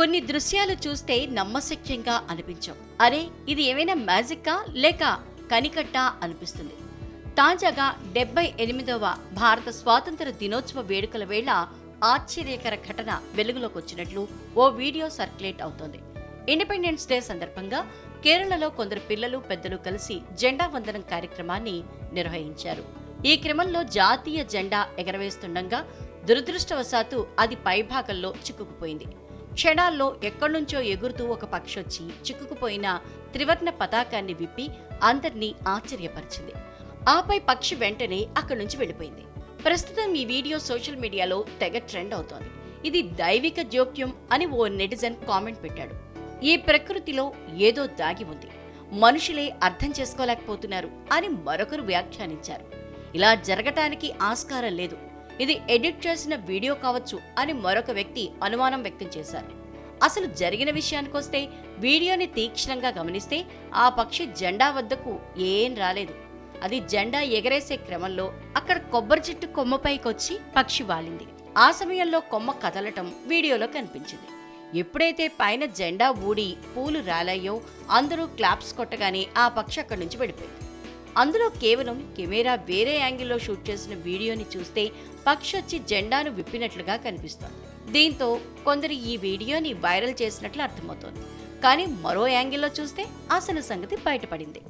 కొన్ని దృశ్యాలు చూస్తే నమ్మశక్యంగా అనిపించవు. అరే ఇది ఏమైనా మ్యాజిక్కా లేక కనికట్టా అనిపిస్తుంది. తాజాగా డెబ్బై ఎనిమిదవ భారత స్వాతంత్ర దినోత్సవ వేడుకల వేళ ఆశ్చర్యకర ఘటన వెలుగులోకి వచ్చినట్లు ఓ వీడియో సర్క్యులేట్ అవుతోంది. ఇండిపెండెన్స్ డే సందర్భంగా కేరళలో కొందరు పిల్లలు పెద్దలు కలిసి జెండా వందనం కార్యక్రమాన్ని నిర్వహించారు. ఈ క్రమంలో జాతీయ జెండా ఎగరవేస్తుండగా దురదృష్టవశాత్తు అది పైభాగంలో చిక్కుకుపోయింది. క్షణాల్లో ఎక్కడ్నుంచో ఎగురుతూ ఒక పక్షి వచ్చి చిక్కుకుపోయిన త్రివర్ణ పతాకాన్ని విప్పి అందర్నీ ఆశ్చర్యపరిచింది. ఆపై పక్షి వెంటనే అక్కడి నుంచి వెళ్ళిపోయింది. ప్రస్తుతం ఈ వీడియో సోషల్ మీడియాలో తెగ ట్రెండ్ అవుతోంది. ఇది దైవిక జోక్యం అని ఓ నెటిజన్ కామెంట్ పెట్టాడు. ఈ ప్రకృతిలో ఏదో దాగి ఉంది. మనుషులే అర్థం చేసుకోలేకపోతున్నారు అని మరొకరు వ్యాఖ్యానించారు. ఇలా జరగటానికి ఆస్కారం లేదు. ఇది ఎడిట్ చేసిన వీడియో కావచ్చు అని మరొక వ్యక్తి అనుమానం వ్యక్తం చేశారు. అసలు జరిగిన విషయానికొస్తే వీడియోని తీక్షణంగా గమనిస్తే ఆ పక్షి జెండా వద్దకు ఏం రాలేదు. అది జెండా ఎగరేసే క్రమంలో అక్కడ కొబ్బరి చెట్టు కొమ్మపైకొచ్చి పక్షి వాలింది. ఆ సమయంలో కొమ్మ కదలటం వీడియోలో కనిపించింది. ఎప్పుడైతే పైన జెండా ఊడి పూలు రాలాయో అందరూ క్లాప్స్ కొట్టగానే ఆ పక్షి అక్కడి నుంచి వెళ్ళిపోయింది. అందులో కేవలం కెమెరా వేరే యాంగిల్లో షూట్ చేసిన వీడియోని చూస్తే పక్షి వచ్చి జెండాను విప్పినట్లుగా కనిపిస్తోంది. దీంతో కొందరు ఈ వీడియోని వైరల్ చేసినట్లు అర్థమవుతోంది. కానీ మరో యాంగిల్లో చూస్తే అసలు సంగతి బయటపడింది.